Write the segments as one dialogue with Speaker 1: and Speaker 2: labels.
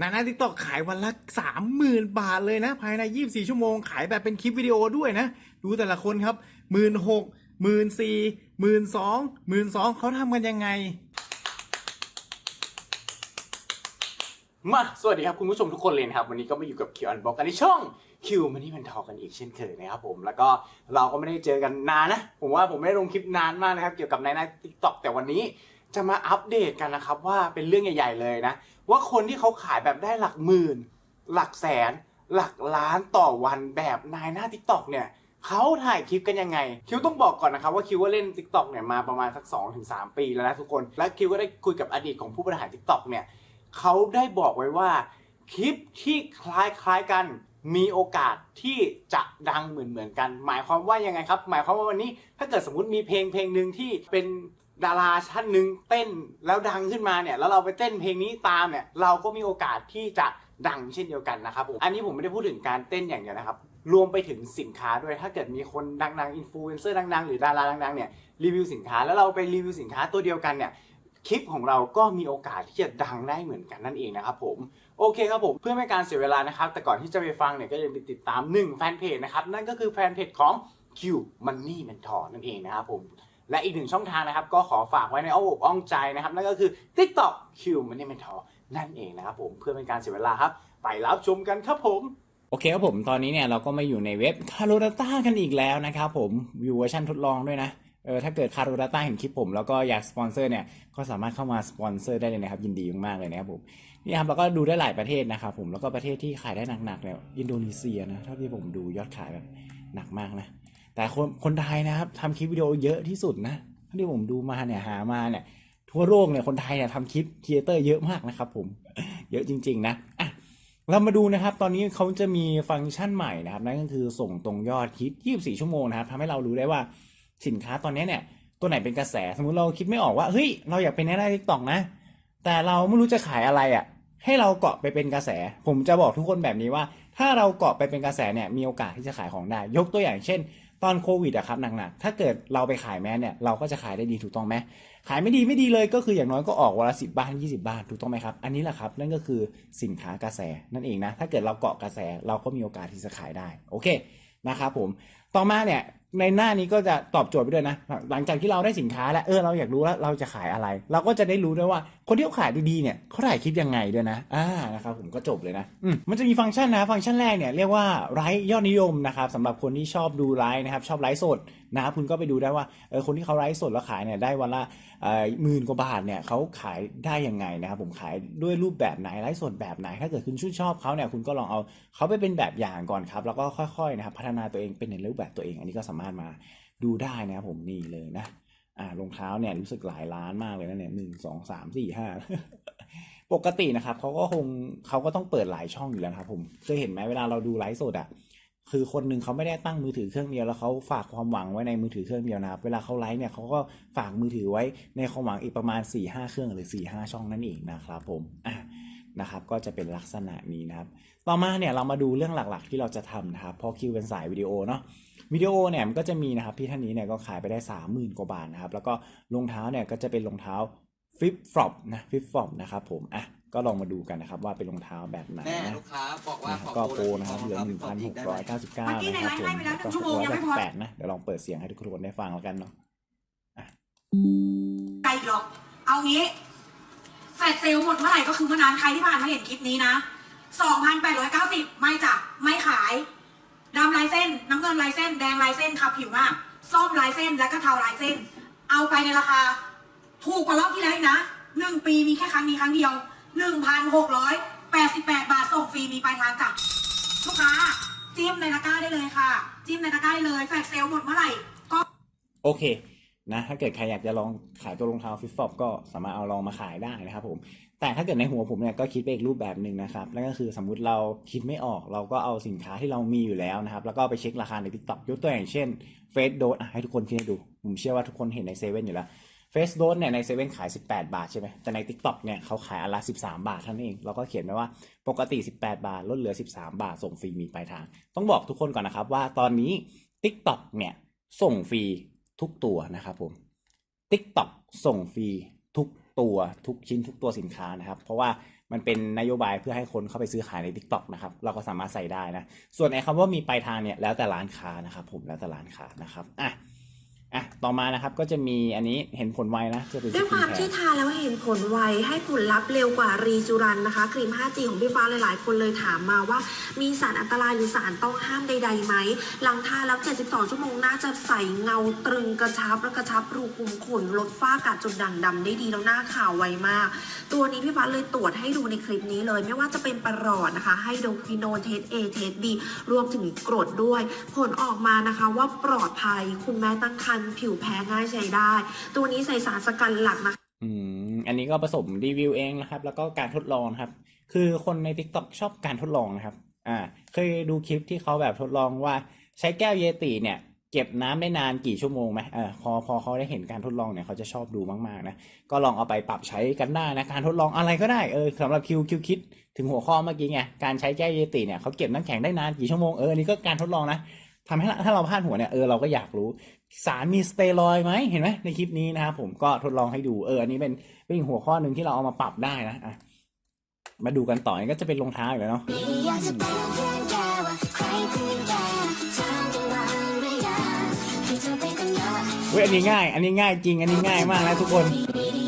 Speaker 1: นานาทิกตอกขายวันละสามหมื่นบาทเลยนะ ภายในยี่บสี่ชั่วโมงขายแบบเป็นคลิปวิดีโอด้วยนะ ดูแต่ละคนครับหมื่นหกหมื่นสี่หมื่นสองหมื่นสองเขาทำกันยังไง มาสวัสดีครับคุณผู้ชมทุกคนเลยนะครับ วันนี้ก็มาอยู่กับคิวอันบอกกันในช่องคิวมันนี่มันทอกันอีกเช่นเคยนะครับผมแล้วก็เราก็ไม่ได้เจอกันนานนะ ผมว่าผมไม่ได้ลงคลิปนานมากนะครับ เกี่ยวกับในในทิกตอกแต่วันนี้ จะมาอัปเดตกันนะครับว่าเป็นเรื่องใหญ่ ๆ เลยนะ ว่าคนที่เขาขายแบบได้หลักหมื่น หลักแสน หลักล้านต่อวันแบบนายหน้าทิกตอกเนี่ยเขาถ่ายคลิปกันยังไง คิวต้องบอกก่อนนะครับว่าคิวว่าเล่น t ิ k t o k เนี่ยมาประมาณสัก 2-3 ปีแล้วนะทุกคน และคิวก็ได้คุยกับอดีตของผู้บริหาร t ิ k t o k เนี่ยเขาได้บอกไว้ว่าคลิปที่คล้ายๆกันมีโอกาสที่จะดังเหมือนเหมือนๆกัน หมายความว่ายังไงครับ หมายความว่าวันนี้ถ้าเกิดสมมติมีเพลงเพลงหนึ่งที่เป็น ดาราท่านหนึ่งเต้นแล้วดังขึ้นมาเนี่ยแล้วเราไปเต้นเพลงนี้ตามเนี่ยเราก็มีโอกาสที่จะดังเช่นเดียวกันนะครับผมอันนี้ผมไม่ได้พูดถึงการเต้นอย่างเดียวนะครับรวมไปถึงสินค้าด้วยถ้าเกิดมีคนดังๆอินฟลูเอนเซอร์ดังๆ หรือดาราดังๆเนี่ยรีวิวสินค้าแล้วเราไปรีวิวสินค้าตัวเดียวกันเนี่ยคลิปของเราก็มีโอกาสที่จะดังได้เหมือนกันนั่นเองนะครับผมโอเคครับผมเพื่อไม่ให้การเสียเวลานะครับแต่ก่อนที่จะไปฟังเนี่ยก็อย่าลืมติดตาม1แฟนเพจนะครับนั่นก็คือแฟนเพจของ Q Money Mentor นั่นเองนะครับผม และอีกหนึ่งช่องทางนะครับ ก็ขอฝากไว้ในอ้อมอกอ้อมใจนะครับ นั่นก็คือ TikTok Q Money Mentor นั่นเองนะครับผมเพื่อไม่ให้การเสียเวลาครับ ไปรับชมกันครับผมโอเคครับผมตอนนี้เนี่ยเราก็มาอยู่ในเว็บ c a r o d a t a กันอีกแล้วนะครับผมอยู่เวอร์ชันทดลองด้วยนะเออถ้าเกิด c a r o d a t a เห็นคลิปผม แล้วก็อยากสปอนเซอร์เนี่ยก็สามารถเข้ามาสปอนเซอร์ได้เลยนะครับ ยินดีมากๆเลยนะครับผมนี่ครับแล้วก็ดูได้หลายประเทศนะครับผมแล้วก็ประเทศที่ขายได้หนักๆเนี่ยอินโดนีเซียนะเท่าที่ผมดูยอดขายแบบหนักมากนะ แต่คนคนไทยนะครับทำคลิปวิดีโอเยอะที่สุดนะที่ผมดูมาเนี่ยหามาเนี่ย ทั่วโลกเนี่ยคนไทยเนี่ยทำคลิปครีเอเตอร์เยอะมากนะครับ ผมเยอะจริง ๆ นะอะเรามาดูนะครับ ตอนนี้เขาจะมีฟังก์ชันใหม่นะครับ นั่นก็คือส่งตรงยอดคิด 24 ชั่วโมงนะครับทำให้เรารู้ได้ว่าสินค้าตอนนี้เนี่ย ตัวไหนเป็นกระแส สมมุติเราคิดไม่ออกว่า เฮ้ย เราอยากเป็นแน่ได้ทิกตอกนะ แต่เราไม่รู้จะขายอะไรอะ่ะ ให้เราเกาะไปเป็นกระแส ผมจะบอกทุกคนแบบนี้ว่า ถ้าเราเกาะไปเป็นกระแสเนี่ย มีโอกาสที่จะขายของได้ ยกตัวอย่างเช่น ตอนโควิดอะครับหนักๆ ถ้าเกิดเราไปขายแมสเนี่ยเราก็จะขายได้ดีถูกต้องไหมขายไม่ดีไม่ดีเลยก็คืออย่างน้อยก็ออกวันละสิบาทยี่สิบาทถูกต้องไหมครับ อันนี้แหละครับนั่นก็คือสินค้ากระแสนั่นเองนะถ้าเกิดเราเกาะกระแสเราก็มีโอกาสที่จะขายได้โอเคนะครับผมต่อมาเนี่ยในหน้านี้ก็จะตอบโจทย์ไปด้วยนะ หลังจากที่เราได้สินค้าแล้วเออเราอยากรู้แล้วเราจะขายอะไร เราก็จะได้รู้ด้วยว่า คนที่เขาขายดีๆเนี่ยเขาถ่ายคลิปยังไงด้วยนะอ่านะครับผมก็จบเลยนะอืมมันจะมีฟังก์ชันนะฟังก์ชันแรกเนี่ยเรียกว่าไลฟ์ยอดนิยมนะครับสำหรับคนที่ชอบดูไลฟ์นะครับชอบไลฟ์สดนะครับคุณก็ไปดูได้ว่าเออคนที่เขาไลฟ์สดแล้วขายเนี่ยได้วันละเออหมื่นกว่าบาทเนี่ยเขาขายได้ยังไงนะครับผมขายด้วยรูปแบบไหนไลฟ์สดแบบไหน ถ้าเกิดคุณชื่นชอบเขาเนี่ยคุณก็ลองเอาเขาไปเป็นแบบอย่างก่อนครับ แล้วก็ค่อยๆนะครับพัฒนาตัวเองเป็นในรูปแบบตัวเอง อันนี้ก็สามารถมาดูได้นะครับผมนี่เลยนะ อ่ารองเท้าเนี่ยรู้สึกหลายล้านมากเลยนะเนี่ยหนึ่งสองสามสี่ห้าปกตินะครับเขาก็คงเขาก็ต้องเปิดหลายช่องอยู่แล้วครับผมเคยเห็นไหมเวลาเราดูไลฟ์สดอะคือคนหนึ่งเขาไม่ได้ตั้งมือถือเครื่องเดียวแล้วเขาฝากความหวังไว้ในมือถือเครื่องเดียวนะครับเวลาเขาไลฟ์เนี่ยเขาก็ฝากมือถือไว้ในความหวังอีกประมาณ4ี่ห้าเครื่องหรือ4ี่ห้าช่องนั่นเองนะครับผมอะ นะครับ ก็จะเป็นลักษณะนี้นะครับ ต่อมาเนี่ยเรามาดูเรื่องหลักๆ ที่เราจะทำนะครับเพอคิวเป็นสายวิดีโอเนาะวิดีโอเนี่ยมันก็จะมีนะครับพี่ท่านนี้เนี่ยก็ขายไปได้สามหมื่นกว่าบาทนะครับ แล้วก็รองเท้าเนี่ยก็จะเป็นรองเท้าฟิปฟลอปนะฟิปฟลอปนะครับผมอะก็ลองมาดูกันนะครับว่าเป็นรองเท้าแบบไหน
Speaker 2: แน่
Speaker 1: นะ
Speaker 2: ลูกค้าบอกว่า
Speaker 1: นะ
Speaker 2: ขอ
Speaker 1: ก็
Speaker 2: โป
Speaker 1: โป
Speaker 2: ร
Speaker 1: รนะครับเหลือหนึ่งพันหกร้อยเก้าสิบเก้า
Speaker 3: เมื่อกี้
Speaker 1: นะครับ
Speaker 3: ใน
Speaker 1: ผม
Speaker 3: ไลฟ์ให้ไปแล้วหนึ่ง
Speaker 1: ก็
Speaker 3: ชั่วโมงยังไม่พอ
Speaker 1: แปดนะเดี๋ยวลองเปิดเสียงให้ทุกคนได้ฟังแล้วกันเนาะ
Speaker 3: ไกลอีกหรอก เอางี้ แฟลชเซลล์หมดเมื่อไหร่ก็คือเมื่อนั้นใครที่ผ่านมาเห็นคลิปนี้นะ 2,890 ไม่จ้ะไม่ขายดำลายเส้น น้ำเงินลายเส้น แดงลายเส้นขับผิวมากส้มลายเส้นและก็เทาลายเส้น เอาไปในราคา ถูกกว่ารอบที่แล้วอีกนะหนึ่งปีมีแค่ครั้งนี้ครั้งเดียว1,688บาทส่งฟรีมีปลายทางจ้ะลูกค้าจิ้มในตะกร้าได้เลยค่ะ จิ้มในตะกร้าได้เลยแฟลชเซลล์หมดเมื่อไหร่ก็
Speaker 1: โอเค นะถ้าเกิดใครอยากจะลองขายตัวรองเท้าฟิฟฟอปก็สามารถเอาลองมาขายได้นะครับผม แต่ถ้าเกิดในหัวผมเนี่ยก็คิดไปอีกรูปแบบหนึ่งนะครับนั่นก็คือสมมุติเราคิดไม่ออกเราก็เอาสินค้าที่เรามีอยู่แล้วนะครับ แล้วก็ไปเช็คราคาใน TikTok ยกตัวอย่างเช่นเฟสโดสให้ทุกคนคิดให้ดู ผมเชื่อว่าทุกคนเห็นในเซเว่นอยู่แล้วเฟสโดสเนี่ยในเซเว่นขาย 18 บาทใช่ไหมแต่ใน TikTok เนี่ยเขาขายอันละ 13 บาทเท่านั้นเองเราก็เขียนไว้ว่าปกติ 18 บาทลดเหลือ 13 บาทส่งฟรีมีปลายทาง ต้องบอกทุกคนก่อนนะครับว่าตอนนี้ TikTok เนี่ยส่งฟรี ทุกตัวนะครับผม TikTok ส่งฟรีทุกตัวทุกชิ้นทุกตัวสินค้านะครับ เพราะว่ามันเป็นนโยบายเพื่อให้คนเข้าไปซื้อขายใน TikTok นะครับ เราก็สามารถใส่ได้นะ ส่วนไอ้คำว่ามีปลายทางเนี่ยแล้วแต่ร้านค้านะครับผมแล้วแต่ร้านค้านะครับอะ อะต่อมานะครับก็จะมีอันนี้เห็นผลไวนะจะเป็นส
Speaker 2: ด้วย
Speaker 1: กิ
Speaker 2: คนวาม
Speaker 1: แค
Speaker 2: ที่
Speaker 1: ร์
Speaker 2: ทาแล้วเห็นผลไวให้ผลลัพธ์เร็วกว่ารีจูรันนะคะ ครีม 5G ของพี่ฟ้าหลายๆ คนเลยถามมาว่า มีสารอันตรายหรือสารต้องห้ามใดๆไหมหลังทาแล้ว 72 ชั่วโมงน่าจะใสเงาตรึงกระชับและกระชับรูขุมขนลดฝ้ากระจุดด่างดำได้ดีแล้วหน้าขาวไวมาก ตัวนี้พี่ฟ้าเลยตรวจให้ดูในคลิปนี้เลย ไม่ว่าจะเป็นประหลอดนะคะ ให้โดควิโนนเทส A เทส B รวมถึงกรดด้วย ผลออกมานะคะว่าปลอดภัยคุณแม่ตั้งครรภ์ผิวแพ้ง่ายใช้ได้ ตัวนี้ใส่สารสกัดหลักนะคะ
Speaker 1: อืม อันนี้ก็ผสมรีวิวเองนะครับ แล้วก็การทดลองนะครับ คือคนใน TikTok ชอบการทดลองนะครับ อ่า เคยดูคลิปที่เขาแบบทดลองว่า ใช้แก้วเยติเนี่ย เก็บน้ำได้นานกี่ชั่วโมงไหมเออพอพอเขาได้เห็นการทดลองเนี่ยเขาจะชอบดูมากๆนะ ก็ลองเอาไปปรับใช้กันได้นะ การทดลองอะไรก็ได้ เออสำหรับคิวคิวคิดถึงหัวข้อเมื่อกี้ไง การใช้แก้วเยติเนี่ยเขาเก็บน้ำแข็งได้นานกี่ชั่วโมง เออ อันนี้ก็การทดลองนะ ทำให้ถ้าเราพลาดหัวเนี่ยเออเราก็อยากรู้สารมีสเตียรอยไหมเห็นไหมในคลิปนี้นะครับผมก็ทดลองให้ดูเอออันนี้เป็นเป็นหัวข้อหนึ่งที่เราเอามาปรับได้นะอะมาดูกันต่อนี่ก็จะเป็นรองเท้าอยู่แล้วเนาะ
Speaker 4: เว่าใครคือแกถามกันมาหรือยังที่เธอเป็นกันเยอะ
Speaker 1: เว้ยอันนี้ง่าย อันนี้ง่ายจริง อันนี้ง่ายมากนะทุกคน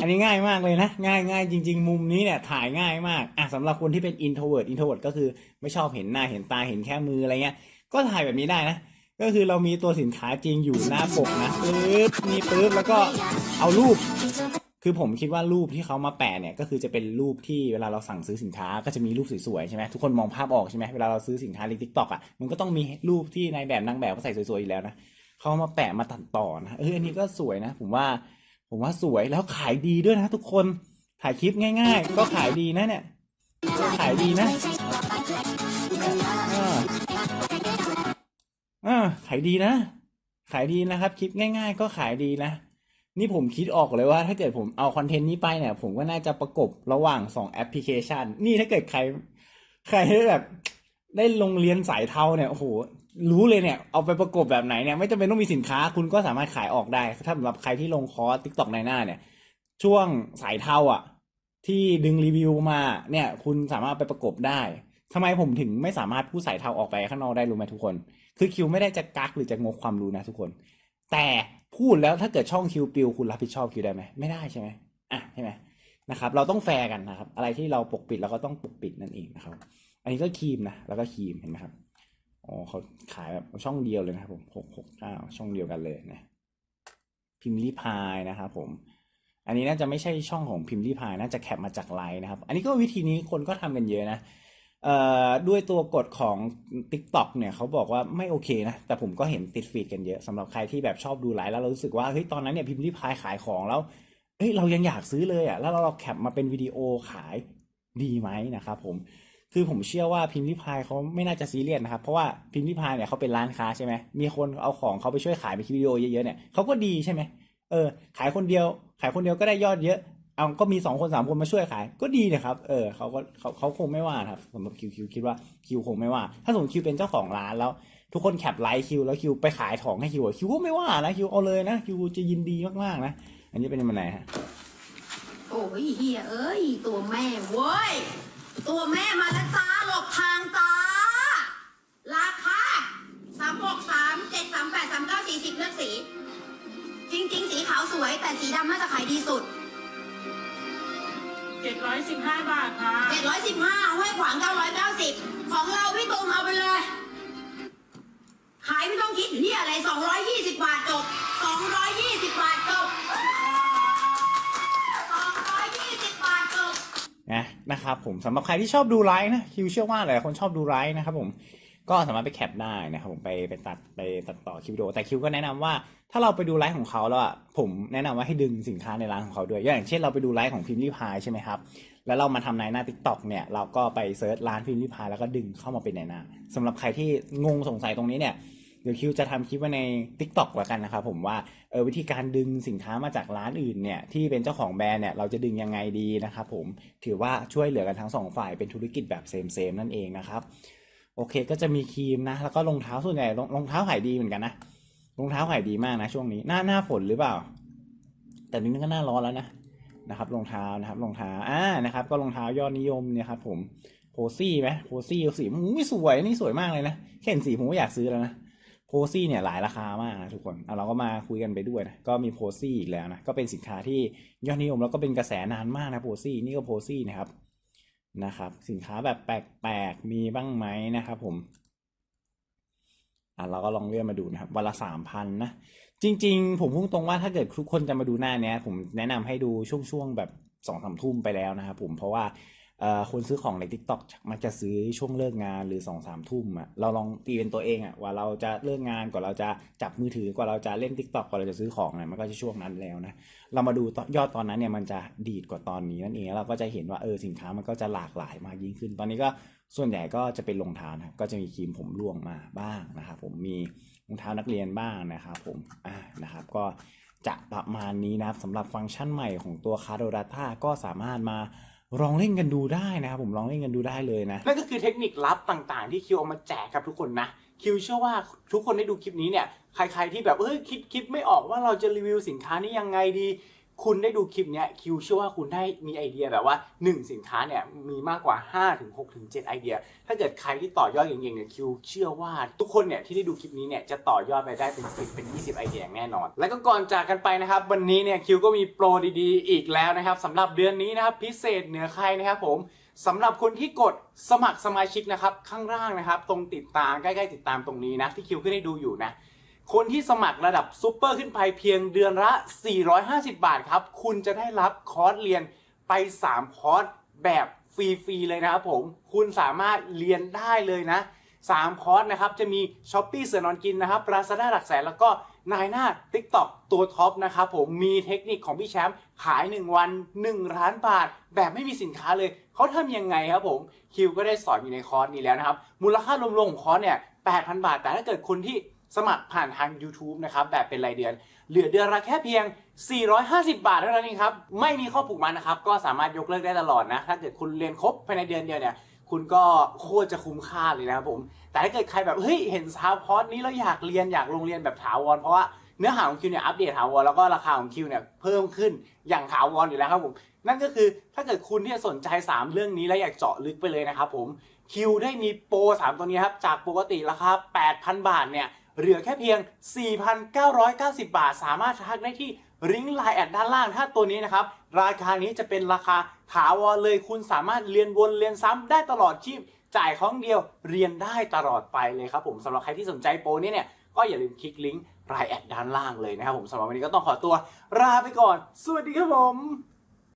Speaker 1: อันนี้ง่ายมากเลยนะ ง่ายง่ายจริง ๆ มุมนี้เนี่ยถ่ายง่ายมากอะสำหรับคนที่เป็น introvert introvert ก็คือไม่ชอบเห็นหน้าเห็นตาเห็นแค่มืออะไรเงี้ย ก็ถ่ายแบบนี้ได้นะ ก็คือเรามีตัวสินค้าจริงอยู่หน้าปกนะปึ๊บนี่ปึ๊บแล้วก็เอารูป คือผมคิดว่ารูปที่เขามาแปะเนี่ยก็คือจะเป็นรูปที่เวลาเราสั่งซื้อสินค้าก็จะมีรูปสวยๆใช่ไหมทุกคนมองภาพออกใช่ไหมเวลาเราซื้อสินค้าในทิกตอกอะมันก็ต้องมีรูปที่ในายแบบนางแบบเขาใส่สวยๆอยู่แล้วนะเขามาแปะมาตัดต่อนะเอออันนี้ก็สวยนะ ผมว่าผมว่าสวยแล้วขายดีด้วยนะทุกคนถ่ายคลิปง่าย ๆ ก็ขายดีนะเนี่ยขายดีนะ ออเออขายดีนะ ขายดีนะครับ คลิปง่าย ๆ ก็ขายดีนะ นี่ผมคิดออกเลยว่า ถ้าเกิดผมเอาคอนเทนต์นี้ไปเนี่ย ผมก็น่าจะประกบระหว่างสองแอปพลิเคชัน นี่ถ้าเกิดใคร ใครได้แบบ ได้ลงเรียนสายเทาเนี่ยโอ้โหรู้เลยเนี่ย เอาไปประกบแบบไหนเนี่ย ไม่จำเป็นต้องมีสินค้า คุณก็สามารถขายออกได้ ถ้าสำหรับใครที่ลงคอร์สทิกตอกในหน้าเนี่ย ช่วงสายเทาอะ ที่ดึงรีวิวมาเนี่ย คุณสามารถไปประกบได้ทำไมผมถึงไม่สามารถพูดสายเทาออกไปข้างนอกได้รู้ไหมทุกคน คือคิวไม่ได้จะกักหรือจะงกความรู้นะทุกคน แต่พูดแล้วถ้าเกิดช่องคิวปิวคุณรับผิดชอบคิวได้ไหมไม่ได้ใช่ไหมอะใช่ไหมนะครับ เราต้องแฟร์กันนะครับ อะไรที่เราปกปิดเราก็ต้องปกปิดนั่นเองนะครับ อันนี้ก็ครีมนะแล้วก็ครีมเห็นไหมครับอ๋อเขาขายแบบช่องเดียวเลยนะครับผมหกหกเก้าช่องเดียวกันเลยนะพิมพ์รีพายนะครับผม อันนี้น่าจะไม่ใช่ช่องของพิมพ์รีพายน่าจะแคปมาจากไลน์นะครับ อันนี้ก็วิธีนี้คนก็ทำกันเยอะนะ ด้วยตัวกฎของ TikTok เนี่ยเขาบอกว่าไม่โอเคนะ แต่ผมก็เห็นติดฟีดกันเยอะสำหรับใครที่แบบชอบดูไลฟ์แล้วเรารู้สึกว่าเฮ้ยตอนนั้นเนี่ยพิมพ์รีพายขายของแล้วเฮ้ยเรายังอยากซื้อเลยอะแล้วเราแคปมาเป็นวิดีโอขายดีไหมนะครับผมคือผมเชื่อว่าพิมพ์รีพายเขาไม่น่าจะซีเรียสนะครับ เพราะว่าพิมพ์รีพายเนี่ยเขาเป็นร้านค้าใช่ไหมมีคนเอาของเขาไปช่วยขายเป็นคลิปวิดีโอเยอะๆเนี่ยเขาก็ดีใช่ไหมเออขายคนเดียว ขายคนเดียวก็ได้ยอดเยอะ เอาก็มีสองคนสามคนมาช่วยขาย ก็ดีนะครับเออเขาก็เขาเขาคงไม่ว่าครับสำหรับคิวคิวคิดว่าคิวคงไม่ว่า ถ้าสมมติคิวเป็นเจ้าของร้านแล้ว ทุกคนแคปไลค์คิวแล้วคิวไปขายของให้คิวคิวก็ไม่ว่านะคิวเอาเลยนะคิวจะยินดีมากๆนะอันนี้เป็นยังไงฮะ
Speaker 5: โอ้ยเฮียเอ้ยตัวแม่เว้ยตัวแม่มาแล้วจ้าหลบทางจ้าราคาสามหกสามเจ็ดสามแปดสามเก้าสี่สิบเลือกสี จริง ๆ สีขาวสวยแต่สีดำน่าจะขายดีสุด
Speaker 6: 715 บาทค่ะ
Speaker 5: เจ็ดร้อยสิบห้าห้วยขวางเก้าร้อยเก้าสิบของเราพี่ตูมเอาไปเลย ขายไม่ต้องคิดเฮียอะไรสองร้อยยี่สิบบาทจบสองร้อยยี่สิบบาทจบสองร้อยยี่สิบบาทจบ
Speaker 1: นะนะครับผมสำหรับใครที่ชอบดูไลฟ์นะคิวเชื่อว่าหลายคนชอบดูไลฟ์นะครับผม ก็สามารถไปแคปได้นะครับผมไปไปตัดไปตัดต่อคลิปวิดีโอแต่คิวก็แนะนำว่าถ้าเราไปดูไลฟ์ของเขาแล้วอะผมแนะนำว่าให้ดึงสินค้าในร้านของเขาด้วย อย่างเช่นเราไปดูไลฟ์ของพิมพ์รีพายใช่ไหมครับแล้วเรามาทำในหน้า t ิ k t o k เนี่ยเราก็ไปเซิร์ชร้านพิมพ์รีพายแล้วก็ดึงเข้ามาเป็นในหน้าสำหรับใครที่งงสงสัยตรงนี้เนี่ยเดี๋ยวคิวจะทำคลิปไว้ใน t ิ k t o k แล้วกันนะครับผมว่าเออวิธีการดึงสินค้ามาจากร้านอื่นเนี่ยที่เป็นเจ้าของแบรนด์เนี่ยเราจะดึงยังไงดีนะครับผมถือว่าช่วยเหลือกันทั้งสองฝ่ายเป็นธุรกิจแบบเซมเซมนั่นเองนะครับ โอเคก็จะมีครีมนะ แล้วก็รองเท้าส่วนใหญ่รองรองเท้าขายดีเหมือนกันนะรองเท้าขายดีมากนะช่วงนี้หน้าหน้าฝนหรือเปล่า แต่นี่ก็หน้าร้อนแล้วนะนะครับรองเท้านะครับรองเท้าอ่านะครับ ก็รองเท้ายอดนิยมเนี่ยครับผมโพซี่ไหมโพซี่สีหูยสวยนี่สวยมากเลยนะแค่เห็นสีผมก็อยากซื้อแล้วนะโพซี่เนี่ยหลายราคามากนะทุกคนเอาเราก็มาคุยกันไปด้วยนะก็มีโพซี่อีกแล้วนะก็เป็นสินค้าที่ยอดนิยมแล้วก็เป็นกระแสนานมากนะโพซี่นี่ก็โพซี่นะครับ นะครับ สินค้าแบบแปลกๆมีบ้างไหมนะครับผมอะเราก็ลองเลื่อนมาดูนะครับวันละสามพันนะจริง ๆ ผมพุ่งตรงว่าถ้าเกิดทุกคนจะมาดูหน้าเนี้ย ผมแนะนำให้ดูช่วงๆแบบสองสามทุ่มไปแล้วนะครับผมเพราะว่า คนซื้อของใน t ิ k t o k มักจะซื้อช่วงเลิกงานหรือสองสามทุ่มอะเราลองตีเป็นตัวเองอะว่าเราจะเลิกงานกว่าเราจะจับมือถือกว่าเราจะเล่น t ิ k t o k กว่าเราจะซื้อของเนี่ยมันก็จะช่วงนั้นแล้วนะเรามาดูยอดตอนนั้นเนี่ยมันจะดีดกว่าตอนนี้นั่นเองเราก็จะเห็นว่าเออสินค้ามันก็จะหลากหลายมากยิ่งขึ้น ตอนนี้ก็ส่วนใหญ่ก็จะเป็นรองเท้านะก็จะมีครีมผมร่วงมาบ้างนะครับผมมีรองเท้านักเรียนบ้างนะครับผมอ่านะครับก็จะประมาณนี้นะครับสำหรับฟังก์ชันใหม่ของตัว c a r d o Data ก็สามารถมา ลองเล่นกันดูได้นะครับผมลองเล่นกันดูได้เลยนะนั่นก็คือเทคนิคลับต่างๆ ที่คิวเอามาแจกครับทุกคนนะคิวเชื่อว่าทุกคนได้ดูคลิปนี้เนี่ยใครๆที่แบบเอ้ยคิดคิดไม่ออกว่าเราจะรีวิวสินค้านี้ยังไงดี คุณได้ดูคลิปเนี้ยคิวเชื่อว่าคุณได้มีไอเดียแบบว่า 1 สินค้าเนี่ยมีมากกว่า 5 ถึง 6 ถึง 7 ไอเดีย ถ้าเกิดใครที่ต่อยอดเก่งๆเนี่ยคิวเชื่อว่าทุกคนเนี่ยที่ได้ดูคลิปนี้เนี่ยจะต่อยอดไปได้เป็น 10 เป็น 20 ไอเดียอย่างแน่นอน แล้วก็ก่อนจากกันไปนะครับ วันนี้เนี่ยคิวก็มีโปรดีๆ อีกแล้วนะครับสำหรับเดือนนี้นะครับพิเศษเหนือใครนะครับผมสำหรับคนที่กดสมัครสมาชิกนะครับข้างล่างนะครับ ตรงติดตามใกล้ๆติดตามตรงนี้นะที่คิวขึ้นให้ดูอยู่นะ คนที่สมัครระดับซูเปอร์ขึ้นไปเพียงเดือนละ 450 บาทครับ คุณจะได้รับคอร์สเรียนไป 3 คอร์สแบบฟรีๆเลยนะครับผม คุณสามารถเรียนได้เลยนะ 3 คอร์สนะครับ จะมี s h อ p e e เสือนอนกินนะครับ Lazada หลักแสน แล้วก็นายหน้า TikTok ตัวท็อปนะครับผม มีเทคนิคของพี่แชมป์ขาย 1 วัน 1 ล้านบาท แบบไม่มีสินค้าเลย เขาทำยังไงครับผม คิวก็ได้สอนอยู่ในคอร์สนี้แล้วนะครับ มูลค่ารวมๆของคอร์สเนี่ย 8,000 บาท แต่ถ้าเกิดคนที่ สมัครผ่านทาง YouTube นะครับแบบเป็นรายเดือน เหลือเดือนละแค่เพียง 450 บาทเท่านั้นเองครับ ไม่มีข้อผูกมัดนะครับ ก็สามารถยกเลิกได้ตลอดนะ ถ้าเกิดคุณเรียนครบภายในเดือนเดียวเนี่ยคุณก็โคตรจะคุ้มค่าเลยนะครับผม แต่ถ้าเกิดใครแบบเฮ้ยเห็นซาวคอร์สนี้แล้วอยากเรียนอยากลงเรียนแบบถาวรเพราะว่าเนื้อหาของคิวเนี่ยอัปเดตถาวรแล้วก็ราคาของคิวเนี่ยเพิ่มขึ้นอย่างถาวรอยู่แล้วครับผม นั่นก็คือถ้าเกิดคุณที่สนใจ 3 เรื่องนี้แล้วอยากเจาะลึกไปเลยนะครับผมคิวได้มีโปร 3 ตัวนี้ครับจากปกติราคา 8,000 บาทเนี่ย เหลือแค่เพียง 4,990 บาท สามารถทักได้ที่ลิงก์ไลน์แอดด้านล่างถ้าตัวนี้นะครับ ราคานี้จะเป็นราคาถาวรเลยคุณสามารถเรียนวนเรียนซ้ำได้ตลอดชีพจ่ายครั้งเดียวเรียนได้ตลอดไปเลยครับผมสำหรับใครที่สนใจโปรนี้เนี่ยก็อย่าลืมคลิกลิงก์ไลน์แอดด้านล่างเลยนะครับผมสำหรับวันนี้ก็ต้องขอตัวลาไปก่อน สวัสดีครับผม